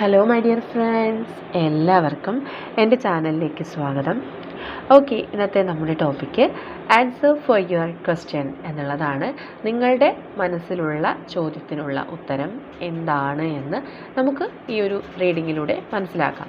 Hello my dear friends എല്ലാവർക്കും എന്റെ ചാനലിലേക്ക് സ്വാഗതം. ഓക്കെ ഇന്നത്തെ നമ്മുടെ topic answer for your question എന്നുള്ളതാണ് നിങ്ങളുടെ മനസ്സിലുള്ള ചോദ്യത്തിനുള്ള ഉത്തരം എന്താണ് എന്ന് നമുക്ക് ഈ ഒരു റീഡിങ്ങിലൂടെ മനസ്സിലാക്കാം.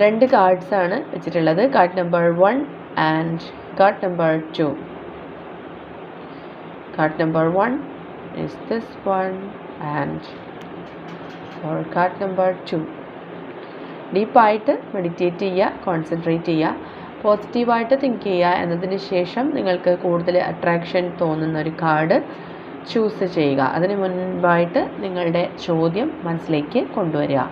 രണ്ട് കാർഡ്സ് ആണ് വെച്ചിട്ടുള്ളത്. Card number one and card number two card number one is this one and or card number two ഡീപ്പായിട്ട് മെഡിറ്റേറ്റ് ചെയ്യുക കോൺസെൻട്രേറ്റ് ചെയ്യുക പോസിറ്റീവായിട്ട് തിങ്ക് ചെയ്യുക എന്നതിന് ശേഷം നിങ്ങൾക്ക് കൂടുതൽ അട്രാക്ഷൻ തോന്നുന്ന ഒരു കാർഡ് ചൂസ് ചെയ്യുക. അതിന് മുൻപായിട്ട് നിങ്ങളുടെ ചോദ്യം മനസ്സിലേക്ക് കൊണ്ടുവരിക.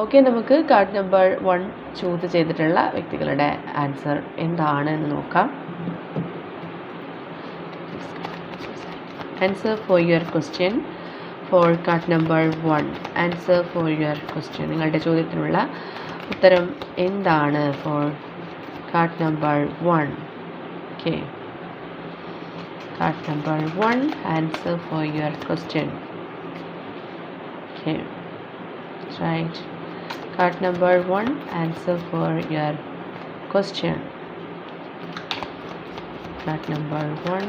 ഓക്കെ നമുക്ക് കാർഡ് നമ്പർ വൺ ചൂസ് ചെയ്തിട്ടുള്ള വ്യക്തികളുടെ ആൻസർ എന്താണ് എന്ന് നോക്കാം. Answer for your question for card number one answer for your question നിങ്ങളുടെ ചോദ്യത്തിനുള്ള ഉത്തരം എന്താണ് for card number one okay card number one answer for your question okay right. Card number one answer for your question. Card number one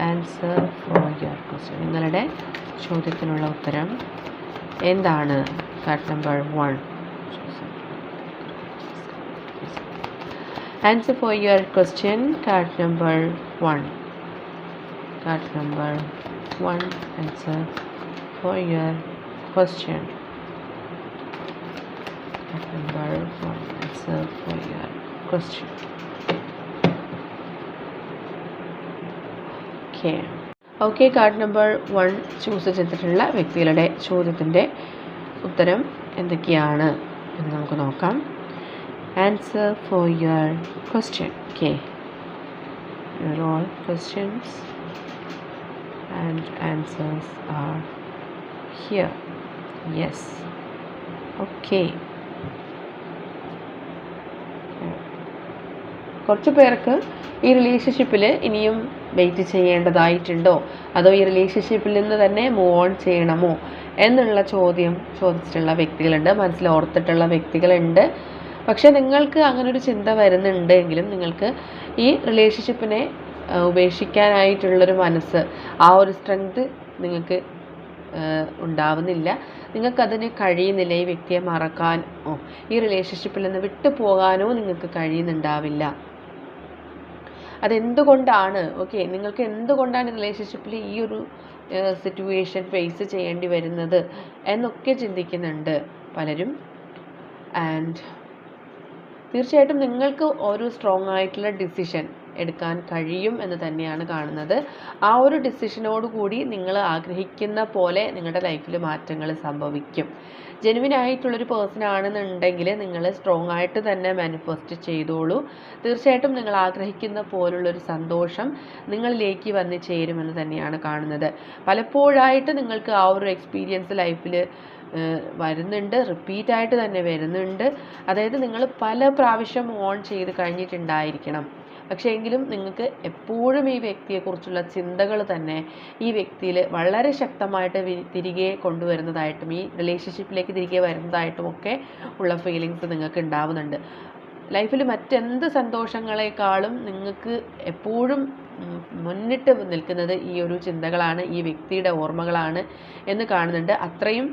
answer for your question. നിങ്ങളുടെ ചോദ്യത്തിനുള്ള ഉത്തരം എന്താണ്? Card number one answer for your question card number one card number one answer for your question number one answer for your question. Okay. Okay card number one choose ചെയ്തിട്ടുള്ള വ്യക്തികളുടെ ചോദ്യത്തിന്റെ ഉത്തരം എന്തൊക്കെയാണ് എന്ന് നമുക്ക് നോക്കാം. Answer for your question okay your all questions and answers are here yes okay കുറച്ച് പേർക്ക് ഈ റിലേഷൻഷിപ്പിൽ ഇനിയും വെയിറ്റ് ചെയ്യേണ്ടതായിട്ടുണ്ടോ? അതോ ഈ റിലേഷൻഷിപ്പിൽ നിന്ന് തന്നെ മൂവ് ഓൺ ചെയ്യണമോ? എന്നുള്ള ചോദ്യം ചോദിച്ചിട്ടുള്ള വ്യക്തികളുണ്ട്. മനസ്സിൽ ഓർത്തിട്ടുള്ള വ്യക്തികളുണ്ട്. പക്ഷേ നിങ്ങൾക്ക് അങ്ങനെ ഒരു ചിന്ത വരുന്നുണ്ടെങ്കിലും നിങ്ങൾക്ക് ഈ റിലേഷൻഷിപ്പിനെ ഉപേക്ഷിക്കാനായിട്ടുള്ളൊരു മനസ്സ് ആ ഒരു സ്ട്രെങ്ത് നിങ്ങൾക്ക് ഉണ്ടാവുന്നില്ല. നിങ്ങൾക്കതിന് കഴിയുന്നില്ല ഈ വ്യക്തിയെ മറക്കാനോ ഈ റിലേഷൻഷിപ്പിൽ നിന്ന് വിട്ടു പോകാനോ നിങ്ങൾക്ക് കഴിയുന്നുണ്ടാവില്ല. അതെന്തുകൊണ്ടാണ്? ഓക്കെ നിങ്ങൾക്ക് എന്തുകൊണ്ടാണ് റിലേഷൻഷിപ്പിൽ ഈ ഒരു സിറ്റുവേഷൻ ഫേസ് ചെയ്യേണ്ടി വരുന്നത് എന്നൊക്കെ ചിന്തിക്കുന്നുണ്ട് പലരും. ആൻഡ് തീർച്ചയായിട്ടും നിങ്ങൾക്ക് ഒരു സ്ട്രോങ് ആയിട്ടുള്ള ഡിസിഷൻ എടുക്കാൻ കഴിയും എന്ന് തന്നെയാണ് കാണുന്നത്. ആ ഒരു ഡിസിഷനോട് കൂടി നിങ്ങൾ ആഗ്രഹിക്കുന്ന പോലെ നിങ്ങളുടെ ലൈഫിൽ മാറ്റങ്ങൾ സംഭവിക്കും. ജെനുവിൻ ആയിട്ടുള്ളൊരു പേഴ്സൺ ആണെന്നുണ്ടെങ്കിൽ നിങ്ങൾ സ്ട്രോങ് ആയിട്ട് തന്നെ മാനിഫെസ്റ്റ് ചെയ്തോളൂ. തീർച്ചയായിട്ടും നിങ്ങൾ ആഗ്രഹിക്കുന്ന പോലുള്ളൊരു സന്തോഷം നിങ്ങളിലേക്ക് വന്ന് ചേരുമെന്ന് തന്നെയാണ് കാണുന്നത്. പലപ്പോഴായിട്ട് നിങ്ങൾക്ക് ആ ഒരു എക്സ്പീരിയൻസ് ലൈഫിൽ വരുന്നുണ്ട് റിപ്പീറ്റായിട്ട് തന്നെ വരുന്നുണ്ട്. അതായത് നിങ്ങൾ പല പ്രാവശ്യം ഓൺ ചെയ്ത് കഴിഞ്ഞിട്ടുണ്ടായിരിക്കണം. പക്ഷേ എങ്കിലും നിങ്ങൾക്ക് എപ്പോഴും ഈ വ്യക്തിയെക്കുറിച്ചുള്ള ചിന്തകൾ തന്നെ ഈ വ്യക്തിയിൽ വളരെ ശക്തമായിട്ട് തിരികെ കൊണ്ടുവരുന്നതായിട്ടും ഈ റിലേഷൻഷിപ്പിലേക്ക് തിരികെ വരുന്നതായിട്ടും ഒക്കെ ഉള്ള ഫീലിങ്സ് നിങ്ങൾക്ക് ഉണ്ടാവുന്നുണ്ട്. ലൈഫിൽ മറ്റെന്ത് സന്തോഷങ്ങളെക്കാളും നിങ്ങൾക്ക് എപ്പോഴും മുന്നിട്ട് നിൽക്കുന്നത് ഈ ഒരു ചിന്തകളാണ് ഈ വ്യക്തിയുടെ ഓർമ്മകളാണ് എന്ന് കാണുന്നുണ്ട്. അത്രയും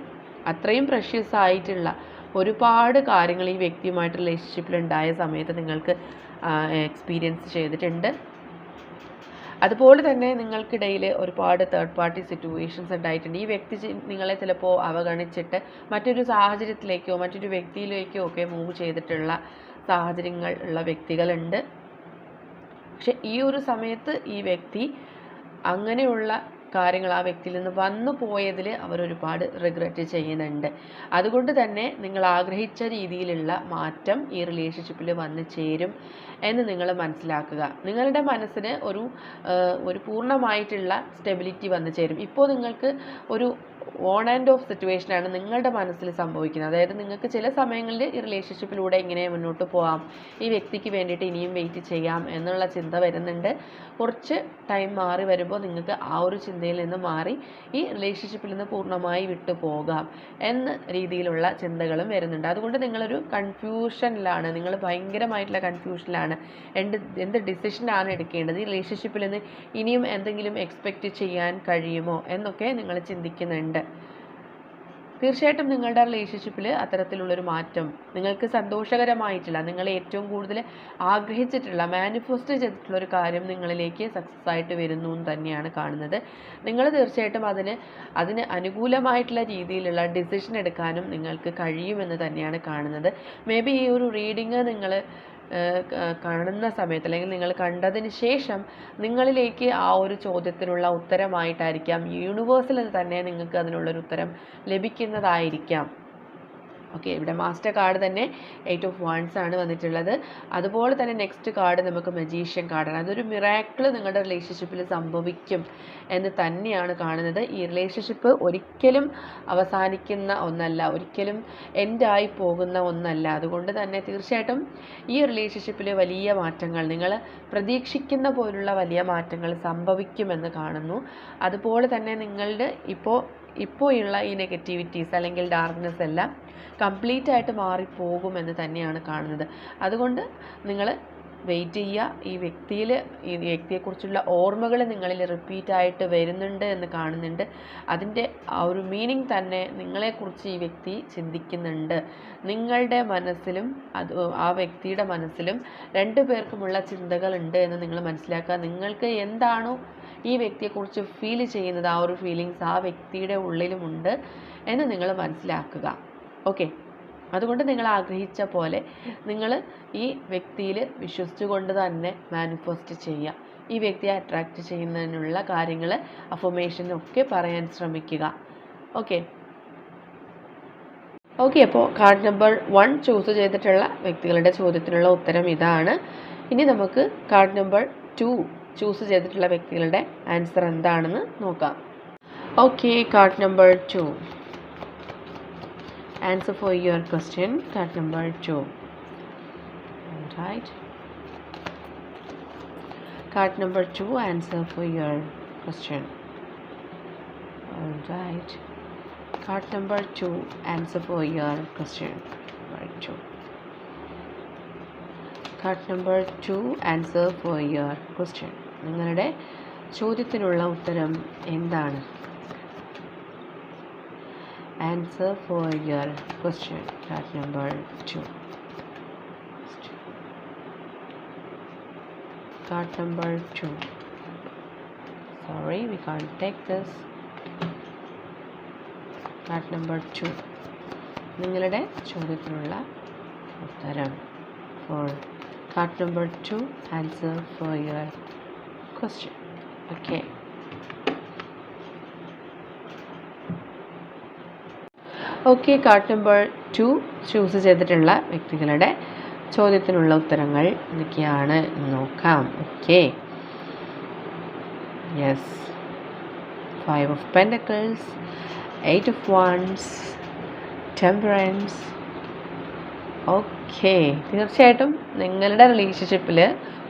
അത്രയും പ്രഷ്യസ് ആയിട്ടുള്ള ഒരുപാട് കാര്യങ്ങൾ ഈ വ്യക്തിയുമായിട്ട് റിലേഷൻഷിപ്പിൽ ഉണ്ടായ സമയത്ത് നിങ്ങൾക്ക് എക്സ്പീരിയൻസ് ചെയ്തിട്ടുണ്ട്. അതുപോലെ തന്നെ നിങ്ങൾക്കിടയിൽ ഒരുപാട് തേർഡ് പാർട്ടി സിറ്റുവേഷൻസ് ഉണ്ടായിട്ടുണ്ട്. ഈ വ്യക്തി നിങ്ങളെ ചിലപ്പോൾ അവഗണിച്ചിട്ട് മറ്റൊരു സാഹചര്യത്തിലേക്കോ മറ്റൊരു വ്യക്തിയിലേക്കോ ഒക്കെ മൂവ് ചെയ്തിട്ടുള്ള സാഹചര്യങ്ങൾ ഉള്ള വ്യക്തികളുണ്ട്. പക്ഷെ ഈ ഒരു സമയത്ത് ഈ വ്യക്തി അങ്ങനെയുള്ള കാര്യങ്ങൾ ആ വ്യക്തിയിൽ നിന്ന് വന്നു പോയതിൽ അവർ ഒരുപാട് റിഗ്രറ്റ് ചെയ്യുന്നുണ്ട്. അതുകൊണ്ട് തന്നെ നിങ്ങൾ ആഗ്രഹിച്ച രീതിയിലുള്ള മാറ്റം ഈ റിലേഷൻഷിപ്പിൽ വന്നു ചേരും എന്ന് നിങ്ങൾ മനസ്സിലാക്കുക. നിങ്ങളുടെ മനസ്സിന് ഒരു ഒരു പൂർണമായിട്ടുള്ള സ്റ്റെബിലിറ്റി വന്നു ചേരും. ഇപ്പോൾ നിങ്ങൾക്ക് ഒരു ഓൺ ആൻഡ് ഓഫ് സിറ്റുവേഷനാണ് നിങ്ങളുടെ മനസ്സിൽ സംഭവിക്കുന്നത്. അതായത് നിങ്ങൾക്ക് ചില സമയങ്ങളിൽ ഈ റിലേഷൻഷിപ്പിലൂടെ ഇങ്ങനെ മുന്നോട്ട് പോകാം ഈ വ്യക്തിക്ക് വേണ്ടിയിട്ട് ഇനിയും വെയിറ്റ് ചെയ്യാം എന്നുള്ള ചിന്ത വരുന്നുണ്ട്. കുറച്ച് ടൈം മാറി വരുമ്പോൾ നിങ്ങൾക്ക് ആ ഒരു ചിന്തയിൽ നിന്ന് മാറി ഈ റിലേഷൻഷിപ്പിൽ നിന്ന് പൂർണമായി വിട്ടു പോകാം എന്ന രീതിയിലുള്ള ചിന്തകളും വരുന്നുണ്ട്. അതുകൊണ്ട് നിങ്ങളൊരു കൺഫ്യൂഷനിലാണ് നിങ്ങൾ ഭയങ്കരമായിട്ടുള്ള കൺഫ്യൂഷനിലാണ് എന്ത് എന്ത് ഡിസിഷനാണ് എടുക്കേണ്ടത്? ഈ റിലേഷൻഷിപ്പിൽ നിന്ന് ഇനിയും എന്തെങ്കിലും എക്സ്പെക്റ്റ് ചെയ്യാൻ കഴിയുമോ? എന്നൊക്കെ നിങ്ങൾ ചിന്തിക്കുന്നുണ്ട്. തീർച്ചയായിട്ടും നിങ്ങളുടെ റിലേഷൻഷിപ്പിൽ അത്തരത്തിലുള്ളൊരു മാറ്റം നിങ്ങൾക്ക് സന്തോഷകരമായിട്ടുള്ള നിങ്ങൾ ഏറ്റവും കൂടുതൽ ആഗ്രഹിച്ചിട്ടുള്ള മാനിഫെസ്റ്റ് ചെയ്തിട്ടുള്ള ഒരു കാര്യം നിങ്ങളിലേക്ക് സക്സസ് ആയിട്ട് വരുന്നു എന്ന് തന്നെയാണ് കാണുന്നത്. നിങ്ങൾ തീർച്ചയായിട്ടും അതിന് അതിന് അനുകൂലമായിട്ടുള്ള രീതിയിലുള്ള ഡിസിഷൻ എടുക്കാനും നിങ്ങൾക്ക് കഴിയുമെന്ന് തന്നെയാണ് കാണുന്നത്. മേ ബി ഈ ഒരു റീഡിങ് നിങ്ങൾ കാണുന്ന സമയത്ത് അല്ലെങ്കിൽ നിങ്ങൾ കണ്ടതിന് ശേഷം നിങ്ങളിലേക്ക് ആ ഒരു ചോദ്യത്തിനുള്ള ഉത്തരമായിട്ടായിരിക്കാം. യൂണിവേഴ്സിൽ തന്നെ നിങ്ങൾക്ക് അതിനുള്ളൊരു ഉത്തരം ലഭിക്കുന്നതായിരിക്കാം. ഓക്കെ ഇവിടെ മാസ്റ്റർ കാർഡ് തന്നെ എയ്റ്റ് ഓഫ് വൺസ് ആണ് വന്നിട്ടുള്ളത്. അതുപോലെ തന്നെ നെക്സ്റ്റ് കാർഡ് നമുക്ക് മജീഷ്യൻ കാർഡാണ് അതൊരു മിറാക്കിൾ നിങ്ങളുടെ റിലേഷൻഷിപ്പിൽ സംഭവിക്കും എന്ന് തന്നെയാണ് കാണുന്നത്. ഈ റിലേഷൻഷിപ്പ് ഒരിക്കലും അവസാനിക്കുന്ന ഒന്നല്ല ഒരിക്കലും എൻഡായി പോകുന്ന ഒന്നല്ല. അതുകൊണ്ട് തന്നെ തീർച്ചയായിട്ടും ഈ റിലേഷൻഷിപ്പിൽ വലിയ മാറ്റങ്ങൾ നിങ്ങൾ പ്രതീക്ഷിക്കുന്ന പോലുള്ള വലിയ മാറ്റങ്ങൾ സംഭവിക്കുമെന്ന് കാണുന്നു. അതുപോലെ തന്നെ നിങ്ങളുടെ ഇപ്പോൾ ഇപ്പോൾ ഉള്ള ഈ നെഗറ്റിവിറ്റീസ് അല്ലെങ്കിൽ ഡാർക്ക്നെസ് എല്ലാം കംപ്ലീറ്റ് ആയിട്ട് മാറിപ്പോകുമെന്ന് തന്നെയാണ് കാണുന്നത്. അതുകൊണ്ട് നിങ്ങൾ വെയിറ്റ് ചെയ്യുക. ഈ വ്യക്തിയിൽ ഈ വ്യക്തിയെക്കുറിച്ചുള്ള ഓർമ്മകൾ നിങ്ങളിൽ റിപ്പീറ്റ് ആയിട്ട് വരുന്നുണ്ട് എന്ന് കാണുന്നുണ്ട്. അതിന്റെ ആ ഒരു മീനിങ് തന്നെ നിങ്ങളെക്കുറിച്ച് ഈ വ്യക്തി ചിന്തിക്കുന്നുണ്ട്. നിങ്ങളുടെ മനസ്സിലും അത് ആ വ്യക്തിയുടെ മനസ്സിലും രണ്ടു പേർക്കുമുള്ള ചിന്തകളുണ്ട് എന്ന് നിങ്ങൾ മനസ്സിലാക്കുക. നിങ്ങൾക്ക് എന്താണോ ഈ വ്യക്തിയെക്കുറിച്ച് ഫീൽ ചെയ്യുന്നത് ആ ഒരു ഫീലിങ്സ് ആ വ്യക്തിയുടെ ഉള്ളിലുമുണ്ട് എന്ന് നിങ്ങൾ മനസ്സിലാക്കുക. ഓക്കെ അതുകൊണ്ട് നിങ്ങൾ ആഗ്രഹിച്ച പോലെ നിങ്ങൾ ഈ വ്യക്തിയിൽ വിശ്വസിച്ചുകൊണ്ട് തന്നെ മാനിഫെസ്റ്റ് ചെയ്യുക. ഈ വ്യക്തിയെ അട്രാക്റ്റ് ചെയ്യുന്നതിനുള്ള കാര്യങ്ങൾ അഫർമേഷനൊക്കെ പറയാൻ ശ്രമിക്കുക. ഓക്കെ ഓക്കെ അപ്പോൾ കാർഡ് നമ്പർ വൺ ചൂസ് ചെയ്തിട്ടുള്ള വ്യക്തികളുടെ ചോദ്യത്തിനുള്ള ഉത്തരം ഇതാണ്. ഇനി നമുക്ക് കാർഡ് നമ്പർ ടു ചൂസ് ചെയ്തിട്ടുള്ള വ്യക്തികളുടെ ആൻസർ എന്താണെന്ന് നോക്കാം. Okay card number two answer for your question card number two right card number two answer for your question all right card number two answer for your question number two card number two answer for your question നിങ്ങളുടെ ചോദ്യത്തിനുള്ള ഉത്തരം എന്താണ് answer for your question card number two card number two sorry we can't take this card number two നിങ്ങളുടെ ചോദ്യത്തിനുള്ള ഉത്തരം for card number two answer for your question okay okay card number two choose ചെയ്തിട്ടുള്ള വ്യക്തികളുടെ ചോദ്യത്തിനുള്ള ഉത്തരങ്ങൾ എന്തൊക്കെയാണ് നോക്കാം. Okay yes five of pentacles eight of wands temperance okay തീർച്ചയായിട്ടും നിങ്ങളുടെ റിലേഷൻഷിപ്പിൽ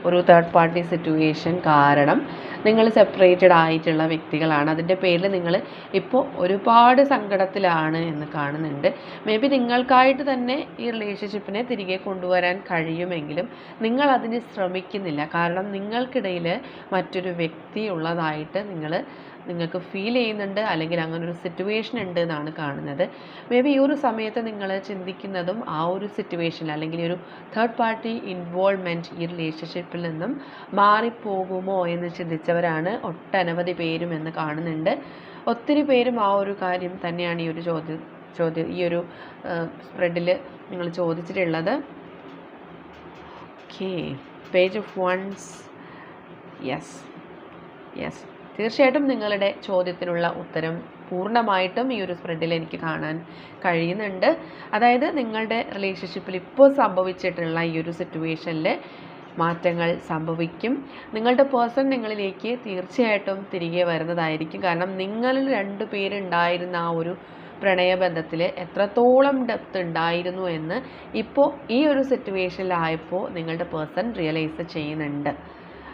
ഒരു തേർഡ് പാർട്ടി സിറ്റുവേഷൻ കാരണം നിങ്ങൾ സെപ്പറേറ്റഡ് ആയിട്ടുള്ള വ്യക്തികളാണ്. അതിന്റെ പേരിൽ നിങ്ങൾ ഇപ്പോൾ ഒരുപാട് സങ്കടത്തിലാണ് എന്ന് കാണുന്നുണ്ട്. മേ ബി നിങ്ങൾക്കായിട്ട് തന്നെ ഈ റിലേഷൻഷിപ്പിനെ തിരികെ കൊണ്ടുവരാൻ കഴിയുമെങ്കിലും നിങ്ങൾ അതിന് ശ്രമിക്കുന്നില്ല. കാരണം നിങ്ങൾക്കിടയിൽ മറ്റൊരു വ്യക്തി ഉള്ളതായിട്ട് നിങ്ങൾ നിങ്ങൾക്ക് ഫീൽ ചെയ്യുന്നുണ്ട് അല്ലെങ്കിൽ അങ്ങനെ ഒരു സിറ്റുവേഷൻ ഉണ്ട് എന്നാണ് കാണുന്നത്. മേ ബി ഈ ഒരു സമയത്ത് നിങ്ങൾ ചിന്തിക്കുന്നതും ആ ഒരു സിറ്റുവേഷൻ അല്ലെങ്കിൽ ഒരു തേർഡ് പാർട്ടി ഇൻവോൾവ്മെന്റ് ഈ റിലേഷൻഷിപ്പിൽ നിന്നും മാറിപ്പോകുമോ എന്ന് ചിന്തിച്ചവരാണ് ഒട്ടനവധി പേരും എന്ന് കാണുന്നുണ്ട്. ഒത്തിരി പേരും ആ ഒരു കാര്യം തന്നെയാണ് ഈ ഒരു ചോദ്യം ചോദ്യം ഈ ഒരു സ്പ്രെഡിൽ നിങ്ങൾ ചോദിച്ചിട്ടുള്ളത്. Okay page of wands yes yes തീർച്ചയായിട്ടും നിങ്ങളുടെ ചോദ്യത്തിനുള്ള ഉത്തരം പൂർണമായിട്ടും ഈ ഒരു സ്പ്രെഡിൽ എനിക്ക് കാണാൻ കഴിയുന്നുണ്ട്. അതായത് നിങ്ങളുടെ റിലേഷൻഷിപ്പിൽ ഇപ്പോൾ സംഭവിച്ചിട്ടുള്ള ഈ ഒരു സിറ്റുവേഷനിൽ മാറ്റങ്ങൾ സംഭവിക്കും. നിങ്ങളുടെ പേഴ്സൺ നിങ്ങളിലേക്ക് തീർച്ചയായിട്ടും തിരികെ വരുന്നതായിരിക്കും. കാരണം നിങ്ങളിൽ രണ്ട് പേരുണ്ടായിരുന്ന ആ ഒരു പ്രണയബന്ധത്തിൽ എത്രത്തോളം ഡെപ്ത് ഉണ്ടായിരുന്നു എന്ന് ഇപ്പോൾ ഈ ഒരു സിറ്റുവേഷനിലായപ്പോൾ നിങ്ങളുടെ പേഴ്സൺ റിയലൈസ് ചെയ്യുന്നുണ്ട്.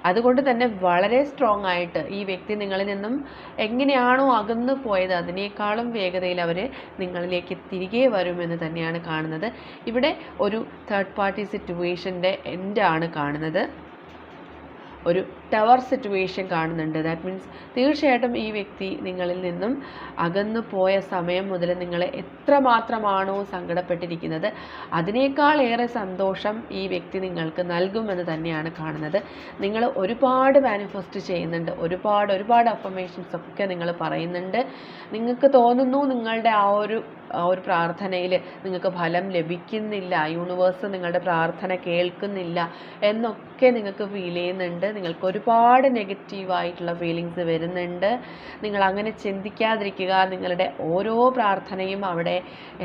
അതുകൊണ്ട് തന്നെ വളരെ സ്ട്രോങ് ആയിട്ട് ഈ വ്യക്തി നിങ്ങളിൽ നിന്നും എങ്ങനെയാണോ അകന്നു പോയത് അതിനേക്കാളും വേഗതയിൽ അവർ നിങ്ങളിലേക്ക് തിരികെ വരുമെന്ന് തന്നെയാണ് കാണുന്നത്. ഇവിടെ ഒരു തേർഡ് പാർട്ടി സിറ്റുവേഷന്റെ എൻഡാണ് കാണുന്നത്. ഒരു ടവർ സിറ്റുവേഷൻ കാണുന്നുണ്ട്. ദാറ്റ് മീൻസ് തീർച്ചയായിട്ടും ഈ വ്യക്തി നിങ്ങളിൽ നിന്നും അകന്നു പോയ സമയം മുതൽ നിങ്ങളെ എത്രമാത്രമാണോ സങ്കടപ്പെട്ടിരിക്കുന്നത് അതിനേക്കാൾ ഏറെ സന്തോഷം ഈ വ്യക്തി നിങ്ങൾക്ക് നൽകുമെന്ന് തന്നെയാണ് കാണുന്നത്. നിങ്ങൾ ഒരുപാട് മാനിഫെസ്റ്റ് ചെയ്യുന്നുണ്ട്. ഒരുപാട് ഒരുപാട് അഫർമേഷൻസ് ഒക്കെ നിങ്ങൾ പറയുന്നുണ്ട്. നിങ്ങൾക്ക് തോന്നുന്നു നിങ്ങളുടെ ആ ഒരു ആ ഒരു പ്രാർത്ഥനയിൽ നിങ്ങൾക്ക് ഫലം ലഭിക്കുന്നില്ല. യൂണിവേഴ്സ് നിങ്ങളുടെ പ്രാർത്ഥന കേൾക്കുന്നില്ല എന്നൊക്കെ നിങ്ങൾക്ക് ഫീൽ ചെയ്യുന്നുണ്ട്. നിങ്ങൾക്ക് ഒരുപാട് നെഗറ്റീവായിട്ടുള്ള ഫീലിങ്സ് വരുന്നുണ്ട്. നിങ്ങൾ അങ്ങനെ ചിന്തിക്കാതിരിക്കുക. നിങ്ങളുടെ ഓരോ പ്രാർത്ഥനയും അവിടെ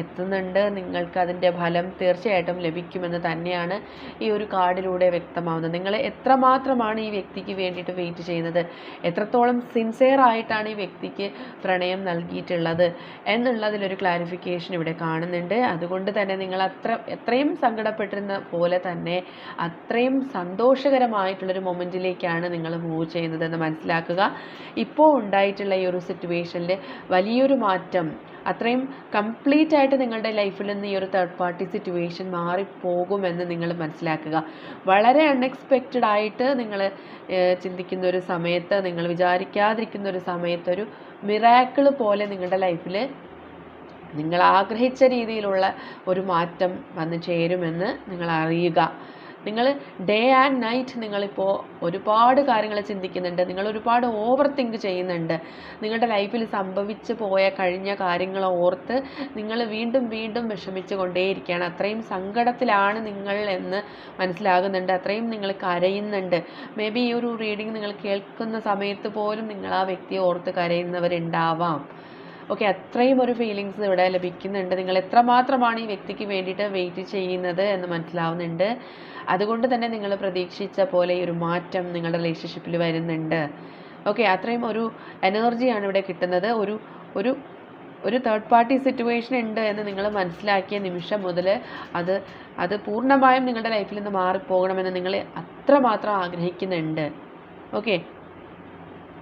എത്തുന്നുണ്ട്. നിങ്ങൾക്ക് അതിന്റെ ഫലം തീർച്ചയായിട്ടും ലഭിക്കുമെന്ന് തന്നെയാണ് ഈ ഒരു കാർഡിലൂടെ വ്യക്തമാവുന്നത്. നിങ്ങൾ എത്രമാത്രമാണ് ഈ വ്യക്തിക്ക് വേണ്ടിയിട്ട് വെയിറ്റ് ചെയ്യുന്നത്? എത്രത്തോളം സിൻസിയർ ആയിട്ടാണ് ഈ വ്യക്തിക്ക് പ്രണയം നൽകിയിട്ടുള്ളത് എന്നുള്ളതിലൊരു ക്ലാരിഫിക്കേഷൻ ഇവിടെ കാണുന്നുണ്ട്. അതുകൊണ്ട് തന്നെ നിങ്ങൾ അത്ര എത്രയും സങ്കടപ്പെട്ടിരുന്ന പോലെ തന്നെ അത്രയും സന്തോഷകരമായിട്ടുള്ളൊരു മൊമെന്റിലേക്കാണ് നിങ്ങൾ മൂവ് ചെയ്യുന്നതെന്ന് മനസ്സിലാക്കുക. ഇപ്പോൾ ഉണ്ടായിട്ടുള്ള ഈ ഒരു സിറ്റുവേഷനിൽ വലിയൊരു മാറ്റം അത്രയും കംപ്ലീറ്റ് ആയിട്ട് നിങ്ങളുടെ ലൈഫിൽ നിന്ന് ഈ ഒരു തേർഡ് പാർട്ടി സിറ്റുവേഷൻ മാറിപ്പോകുമെന്ന് നിങ്ങൾ മനസ്സിലാക്കുക. വളരെ അൺഎക്സ്പെക്റ്റഡ് ആയിട്ട് നിങ്ങൾ ചിന്തിക്കുന്ന ഒരു സമയത്ത് നിങ്ങൾ വിചാരിക്കാതിരിക്കുന്ന ഒരു സമയത്ത് ഒരു മിറാക്കിൾ പോലെ നിങ്ങളുടെ ലൈഫിൽ നിങ്ങൾ ആഗ്രഹിച്ച രീതിയിലുള്ള ഒരു മാറ്റം വന്നു ചേരുമെന്ന് നിങ്ങൾ അറിയുക. നിങ്ങൾ ഡേ ആൻഡ് നൈറ്റ് നിങ്ങളിപ്പോൾ ഒരുപാട് കാര്യങ്ങൾ ചിന്തിക്കുന്നുണ്ട്. നിങ്ങൾ ഒരുപാട് ഓവർ തിങ്ക് ചെയ്യുന്നുണ്ട്. നിങ്ങളുടെ ലൈഫിൽ സംഭവിച്ച് പോയ കഴിഞ്ഞ കാര്യങ്ങൾ ഓർത്ത് നിങ്ങൾ വീണ്ടും വീണ്ടും വിഷമിച്ചു കൊണ്ടേയിരിക്കുകയാണ് അത്രയും സങ്കടത്തിലാണ് നിങ്ങൾ എന്ന് മനസ്സിലാകുന്നുണ്ട്. അത്രയും നിങ്ങൾ കരയുന്നുണ്ട്. മേ ബി ഈ ഒരു റീഡിങ് നിങ്ങൾ കേൾക്കുന്ന സമയത്ത് പോലും നിങ്ങൾ ആ വ്യക്തിയെ ഓർത്ത് കരയുന്നവരുണ്ടാവാം. ഓക്കെ അത്രയും ഒരു ഫീലിങ്സ് ഇവിടെ ലഭിക്കുന്നുണ്ട്. നിങ്ങൾ എത്രമാത്രമാണ് ഈ വ്യക്തിക്ക് വേണ്ടിയിട്ട് വെയിറ്റ് ചെയ്യുന്നത് എന്ന് മനസ്സിലാവുന്നുണ്ട്. അതുകൊണ്ട് തന്നെ നിങ്ങൾ പ്രതീക്ഷിച്ച പോലെ ഈ ഒരു മാറ്റം നിങ്ങളുടെ റിലേഷൻഷിപ്പിൽ വരുന്നുണ്ട്. ഓക്കെ അത്രയും ഒരു എനർജിയാണ് ഇവിടെ കിട്ടുന്നത്. ഒരു ഒരു ഒരു തേർഡ് പാർട്ടി സിറ്റുവേഷൻ ഉണ്ട് എന്ന് നിങ്ങൾ മനസ്സിലാക്കിയ നിമിഷം മുതൽ അത് അത് പൂർണമായും നിങ്ങളുടെ ലൈഫിൽ നിന്ന് മാറിപ്പോകണമെന്ന് നിങ്ങൾ അത്രമാത്രം ആഗ്രഹിക്കുന്നുണ്ട്. ഓക്കെ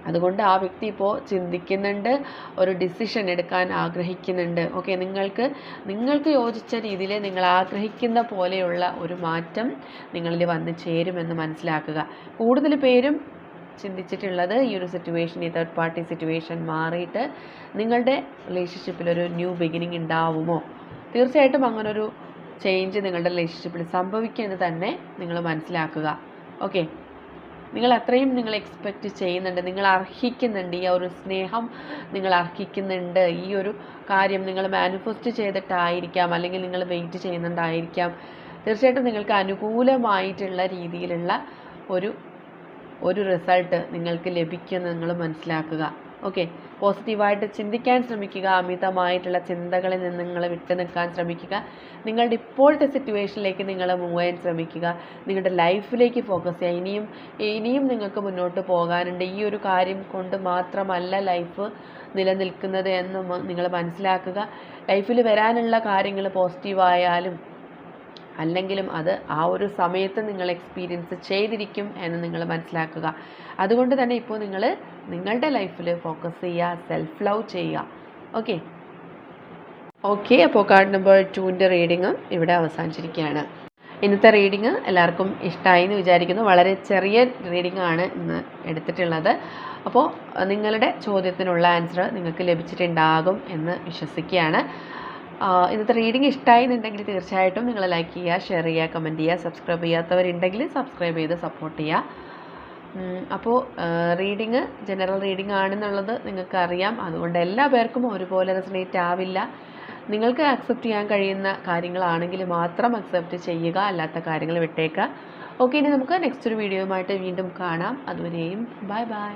അതുകൊണ്ട് ആ വ്യക്തി ഇപ്പോൾ ചിന്തിക്കുന്നുണ്ട് ഒരു ഡിസിഷൻ എടുക്കാൻ ആഗ്രഹിക്കുന്നുണ്ട്. ഓക്കെ നിങ്ങൾക്ക് നിങ്ങൾക്ക് യോജിച്ച രീതിയിൽ നിങ്ങൾ ആഗ്രഹിക്കുന്ന പോലെയുള്ള ഒരു മാറ്റം നിങ്ങളിൽ വന്ന് ചേരുമെന്ന് മനസ്സിലാക്കുക. കൂടുതൽ പേരും ചിന്തിച്ചിട്ടുള്ളത് ഈ ഒരു സിറ്റുവേഷൻ ഈ തേർഡ് പാർട്ടി സിറ്റുവേഷൻ മാറിയിട്ട് നിങ്ങളുടെ റിലേഷൻഷിപ്പിൽ ഒരു ന്യൂ ബിഗിനിങ് ഉണ്ടാവുമോ? തീർച്ചയായിട്ടും അങ്ങനൊരു ചേഞ്ച് നിങ്ങളുടെ റിലേഷൻഷിപ്പിൽ സംഭവിക്കുമെന്ന് തന്നെ നിങ്ങൾ മനസ്സിലാക്കുക. ഓക്കെ നിങ്ങൾ അത്രയും നിങ്ങൾ എക്സ്പെക്റ്റ് ചെയ്യുന്നുണ്ട് നിങ്ങൾ അർഹിക്കുന്നുണ്ട് ഈ ഒരു സ്നേഹം നിങ്ങൾ അർഹിക്കുന്നുണ്ട് ഈ ഒരു കാര്യം നിങ്ങൾ മാനിഫെസ്റ്റ് ചെയ്തിട്ടായിരിക്കാം അല്ലെങ്കിൽ നിങ്ങൾ വെയിറ്റ് ചെയ്യുന്നുണ്ടായിരിക്കാം. തീർച്ചയായിട്ടും നിങ്ങൾക്ക് അനുകൂലമായിട്ടുള്ള രീതിയിലുള്ള ഒരു ഒരു റിസൾട്ട് നിങ്ങൾക്ക് ലഭിക്കുമെന്ന് നിങ്ങൾ മനസ്സിലാക്കുക. ഓക്കെ പോസിറ്റീവായിട്ട് ചിന്തിക്കാൻ ശ്രമിക്കുക. അമിതമായിട്ടുള്ള ചിന്തകളിൽ നിന്ന് നിങ്ങൾ വിട്ടു നിൽക്കാൻ ശ്രമിക്കുക. നിങ്ങളുടെ ഇപ്പോഴത്തെ സിറ്റുവേഷനിലേക്ക് നിങ്ങൾ മൂവ് ചെയ്യാൻ ശ്രമിക്കുക. നിങ്ങളുടെ ലൈഫിലേക്ക് ഫോക്കസ് ചെയ്യുക. ഇനിയും ഇനിയും നിങ്ങൾക്ക് മുന്നോട്ട് പോകാനുണ്ട്. ഈ ഒരു കാര്യം കൊണ്ട് മാത്രമല്ല ലൈഫ് നിലനിൽക്കുന്നത് എന്ന് നിങ്ങൾ മനസ്സിലാക്കുക. ലൈഫിൽ വരാനുള്ള കാര്യങ്ങൾ പോസിറ്റീവായാലും അല്ലെങ്കിലും അത് ആ ഒരു സമയത്ത് നിങ്ങൾ എക്സ്പീരിയൻസ് ചെയ്തിരിക്കും എന്ന് നിങ്ങൾ മനസ്സിലാക്കുക. അതുകൊണ്ട് തന്നെ ഇപ്പോൾ നിങ്ങൾ നിങ്ങളുടെ ലൈഫിൽ ഫോക്കസ് ചെയ്യുക സെൽഫ് ലവ് ചെയ്യുക. ഓക്കെ ഓക്കെ അപ്പോൾ കാർഡ് നമ്പർ ടുവിന്റെ റീഡിങ് ഇവിടെ അവസാനിച്ചിരിക്കുകയാണ്. ഇന്നത്തെ റീഡിങ് എല്ലാവർക്കും ഇഷ്ടമായി എന്ന് വിചാരിക്കുന്നു. വളരെ ചെറിയ റീഡിംഗ് ആണ് ഇന്ന് എടുത്തിട്ടുള്ളത്. അപ്പോൾ നിങ്ങളുടെ ചോദ്യത്തിനുള്ള ആൻസർ നിങ്ങൾക്ക് ലഭിച്ചിട്ടുണ്ടാകും എന്ന് വിശ്വസിക്കുകയാണ്. ഇന്നത്തെ റീഡിംഗ് ഇഷ്ടമായി എന്നുണ്ടെങ്കിൽ തീർച്ചയായിട്ടും നിങ്ങൾ ലൈക്ക് ചെയ്യുക ഷെയർ ചെയ്യുക കമന്റ് ചെയ്യുക സബ്സ്ക്രൈബ് ചെയ്യാത്തവരുണ്ടെങ്കിൽ സബ്സ്ക്രൈബ് ചെയ്ത് സപ്പോർട്ട് ചെയ്യുക. അപ്പോൾ റീഡിങ് ജനറൽ റീഡിംഗ് ആണെന്നുള്ളത് നിങ്ങൾക്ക് അറിയാം അതുകൊണ്ട് എല്ലാ പേർക്കും ഒരുപോലെ റെസിനേറ്റ് ആവില്ല. നിങ്ങൾക്ക് അക്സെപ്റ്റ് ചെയ്യാൻ കഴിയുന്ന കാര്യങ്ങളാണെങ്കിൽ മാത്രം അക്സെപ്റ്റ് ചെയ്യുക അല്ലാത്ത കാര്യങ്ങൾ വിട്ടേക്കുക. ഓക്കെ ഇനി നമുക്ക് നെക്സ്റ്റ് ഒരു വീഡിയോയുമായിട്ട് വീണ്ടും കാണാം. അതുവരെയും ബൈ ബൈ